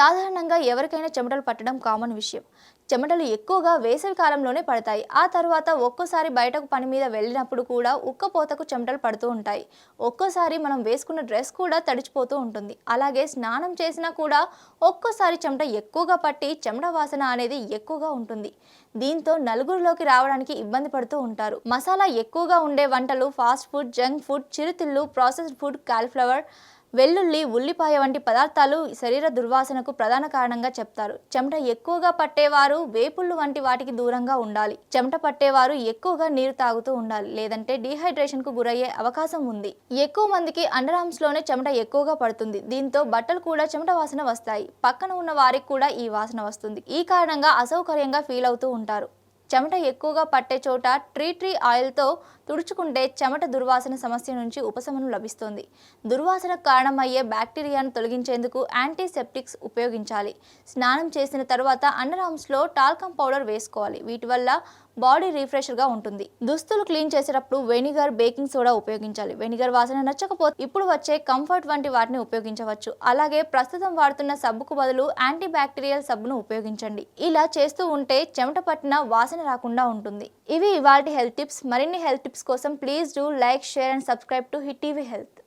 సాధారణంగా ఎవరికైనా చెమటలు పట్టడం కామన్ విషయం. చెమటలు ఎక్కువగా వేసవి కాలంలోనే పడతాయి. ఆ తర్వాత ఒక్కోసారి బయటకు పని మీద వెళ్ళినప్పుడు కూడా ఉక్కపోతకు చెమటలు పడుతూ ఉంటాయి. ఒక్కోసారి మనం వేసుకున్న డ్రెస్ కూడా తడిచిపోతూ ఉంటుంది. అలాగే స్నానం చేసినా కూడా ఒక్కోసారి చెమట ఎక్కువగా పట్టి చెమట వాసన అనేది ఎక్కువగా ఉంటుంది. దీంతో నలుగురిలోకి రావడానికి ఇబ్బంది పడుతూ ఉంటారు. మసాలా ఎక్కువగా ఉండే వంటలు ఫాస్ట్ ఫుడ్ జంక్ ఫుడ్ చిరుతిళ్ళు ప్రాసెస్డ్ ఫుడ్ కాలిఫ్లవర్ వెల్లుల్లి ఉల్లిపాయ వంటి పదార్థాలు శరీర దుర్వాసనకు ప్రధాన కారణంగా చెప్తారు. చెమట ఎక్కువగా పట్టేవారు వేపుళ్ళు వంటి వాటికి దూరంగా ఉండాలి. చెమట పట్టేవారు ఎక్కువగా నీరు తాగుతూ ఉండాలి. లేదంటే డీహైడ్రేషన్కు గురయ్యే అవకాశం ఉంది. ఎక్కువ మందికి అండర్ ఆర్మ్స్లోనే చెమట ఎక్కువగా పడుతుంది. దీంతో బట్టలు కూడా చెమట వాసన వస్తాయి. పక్కన ఉన్న వారికి కూడా ఈ వాసన వస్తుంది. ఈ కారణంగా అసౌకర్యంగా ఫీల్ అవుతూ ఉంటారు. చెమట ఎక్కువగా పట్టే చోట ట్రీ ట్రీ ఆయిల్తో తుడుచుకుంటే చెమట దుర్వాసన సమస్య నుంచి ఉపశమనం లభిస్తుంది. దుర్వాసన కారణమయ్యే బ్యాక్టీరియాను తొలగించేందుకు యాంటీసెప్టిక్స్ ఉపయోగించాలి. స్నానం చేసిన తర్వాత అండర్ ఆర్మ్స్లో టాల్కమ్ పౌడర్ వేసుకోవాలి. వీటి వల్ల బాడీ రిఫ్రెషర్గా ఉంటుంది. దుస్తులు క్లీన్ చేసేటప్పుడు వెనిగర్ బేకింగ్ సోడా ఉపయోగించాలి. వెనిగర్ వాసన నచ్చకపోతే ఇప్పుడు వచ్చే కంఫర్ట్ వంటి వాటిని ఉపయోగించవచ్చు. అలాగే ప్రస్తుతం వాడుతున్న సబ్బుకు బదులు యాంటీ బ్యాక్టీరియల్ సబ్బును ఉపయోగించండి. ఇలా చేస్తూ ఉంటే చెమట పట్టిన వాసన రాకుండా ఉంటుంది. ఇవి ఇవాళ హెల్త్ టిప్స్. మరిన్ని హెల్త్ టిప్స్ కోసం please do like share and subscribe to hit TV health.